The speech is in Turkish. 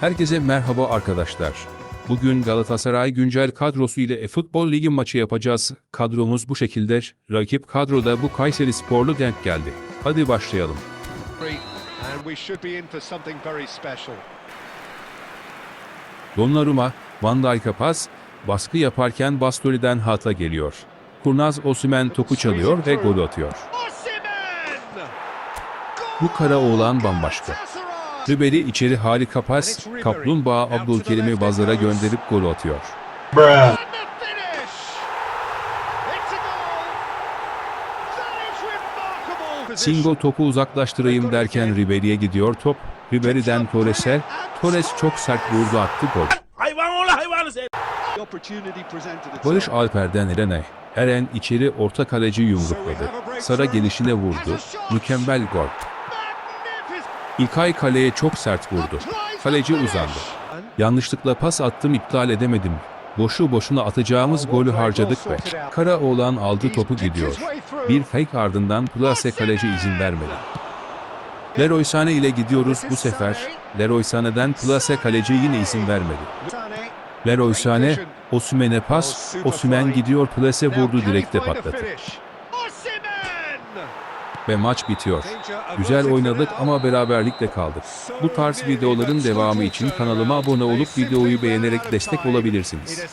Herkese merhaba arkadaşlar. Bugün Galatasaray güncel kadrosu ile e-futbol ligi maçı yapacağız. Kadromuz bu şekilde. Rakip kadroda bu Kayseri Sporlu denk geldi. Hadi başlayalım. Donnarumma, Van Dijk'a pas, baskı yaparken Bastoni'den hata geliyor. Kurnaz Osimhen topu çalıyor ve gol atıyor. Bu kara oğlan bambaşka. Ribery içeri harika pas, Kaplumbağa Abdülkerim'i bazara gönderip gol atıyor. Remarkable! Singo topu uzaklaştırayım derken Ribery'e gidiyor top. Ribery'den Torres'e, Torres çok sert vurdu attı gol. Barış Alper'den Eren'e. Eren içeri orta kaleci yumrukladı. Sara gelişine vurdu. Mükemmel gol. İlkay kaleye çok sert vurdu. Kaleci uzandı. Yanlışlıkla pas attım iptal edemedim. Boşu boşuna atacağımız golü harcadık ve kara oğlan aldı topu gidiyor. Bir fake ardından Plase kaleci izin vermedi. Leroy Sané ile gidiyoruz bu sefer. Leroy Sané'den Plase kaleci yine izin vermedi. Leroy Sané, Osimhen'e pas, Osimhen gidiyor Plase vurdu direkte patladı. Ve maç bitiyor. Güzel oynadık ama beraberlikle kaldık. Bu tarz videoların devamı için kanalıma abone olup videoyu beğenerek destek olabilirsiniz.